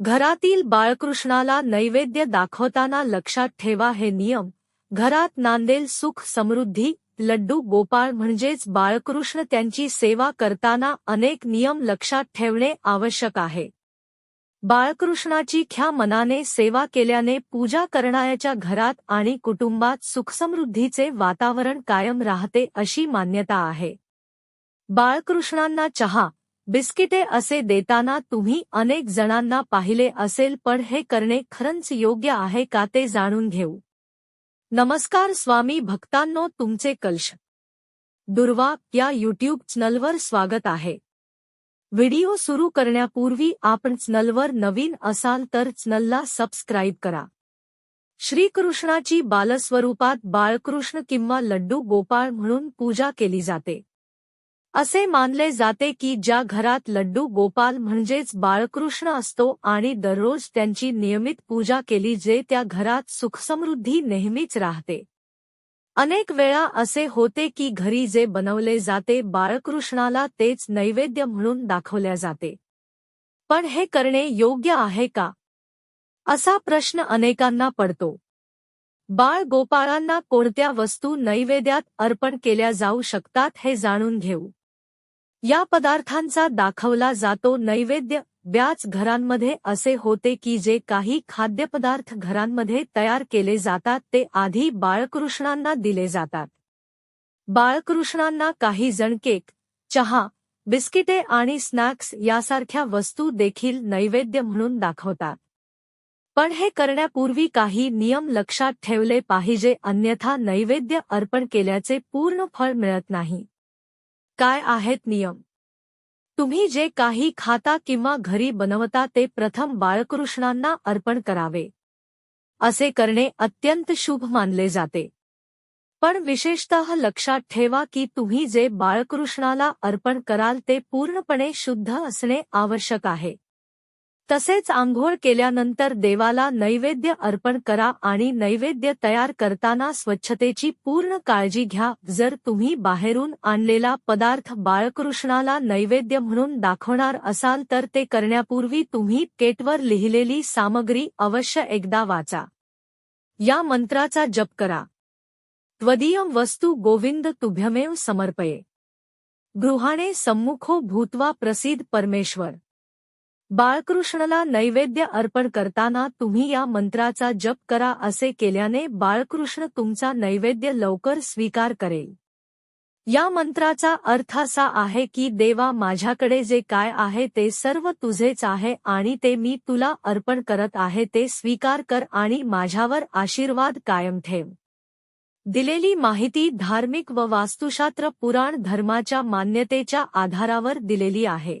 घरातील बाळकृष्णाला नैवेद्य दाखवताना लक्षात ठेवा हे नियम. घरात नांदेल सुख समृद्धी लड्डू गोपाळ म्हणजेच बाळकृष्ण त्यांची सेवा करताना अनेक नियम लक्षात ठेवणे आवश्यक आहे. बाळकृष्णाची ख्या मनाने सेवा केल्याने पूजा करणाऱ्याच्या घरात आणि कुटुंबात सुखसमृद्धीचे वातावरण कायम राहते अशी मान्यता आहे. बाळकृष्णांना चहा बिस्किटे असे देताना तुम्ही अनेक जणांना पाहिले असेल पण हे करणे खरंच योग्य आहे का ते जाणून घेऊ. नमस्कार स्वामी भक्तांनो तुमचे कलश. दुर्वा या यूट्यूब चॅनलवर स्वागत आहे. व्हिडिओ सुरू करण्यापूर्वी आपण चॅनलवर नवीन असाल तर चॅनलला सबस्क्राईब करा. श्रीकृष्णाची बालस्वरूपात बाळकृष्ण किंवा लड्डू गोपाळ म्हणून पूजा केली जाते. असे मानले जाते की ज्या घरात लड्डू गोपाल म्हणजेच बाळकृष्ण असतो आणि दररोज त्यांची नियमित पूजा केली जे त्या घरात सुखसमृद्धी नेहमीच राहते. अनेक वेळा असे होते की घरी जे बनवले जाते बाळकृष्णाला तेच नैवेद्य म्हणून दाखवल्या जाते. पण हे करणे योग्य आहे का? असा प्रश्न अनेकांना पडतो. बाळ गोपाळांना कोणत्या वस्तू नैवेद्यात अर्पण केल्या जाऊ शकतात हे जाणून घेऊ. या पदार्थांचा दाखवला जातो नैवेद्य. ब्याच घरांमध्ये असे होते की जे काही खाद्यपदार्थ घरांमध्ये तयार केले जातात ते आधी बाळकृष्णांना दिले जातात. बाळकृष्णांना काही जण केक चहा बिस्किटे आणि स्नॅक्स यासारख्या वस्तू देखील नैवेद्य म्हणून दाखवतात. पण हे करण्यापूर्वी काही नियम लक्षात ठेवले पाहिजे अन्यथा नैवेद्य अर्पण केल्याचे पूर्ण फळ मिळत नाही. काय आहेत नियम? तुम्ही जे काही खाता किंवा घरी बनवता ते प्रथम बाळकृष्णांना अर्पण करावे. असे करणे अत्यंत शुभ मानले जाते. पण विशेषतः लक्षात ठेवा की तुम्ही जे बाळकृष्णाला अर्पण कराल ते पूर्णपणे शुद्ध असणे आवश्यक आहे. तसेच आंघोळ केल्यानंतर देवाला नैवेद्य अर्पण करा आणि नैवेद्य तयार करताना स्वच्छतेची पूर्ण काळजी घ्या. जर तुम्ही बाहेरून आणलेला पदार्थ बाळकृष्णाला नैवेद्य म्हणून दाखवणार असाल तर ते करण्यापूर्वी तुम्ही केटवर लिहिलेली सामग्री अवश्य एकदा वाचा. या मंत्राचा जप करा. त्वदीयम वस्तू गोविंद तुभ्यमेव समर्पये. गृहाणे सम्मुखो भूत्वा प्रसिद्ध परमेश्वर. बाळकृष्णला नैवेद्य अर्पण करताना तुम्ही या मंत्राचा जप करा असे केल्याने बाळकृष्ण तुमचा नैवेद्य लवकर स्वीकार करेल. या मंत्राचा अर्थ असा आहे की देवा माझ्याकडे जे काय आहे ते सर्व तुझेच आहे आणि ते मी तुला अर्पण करत आहे ते स्वीकार कर आणि माझ्यावर आशीर्वाद कायम ठेव. दिलेली माहिती धार्मिक व वास्तुशास्त्र पुराण धर्माच्या मान्यतेच्या आधारावर दिलेली आहे.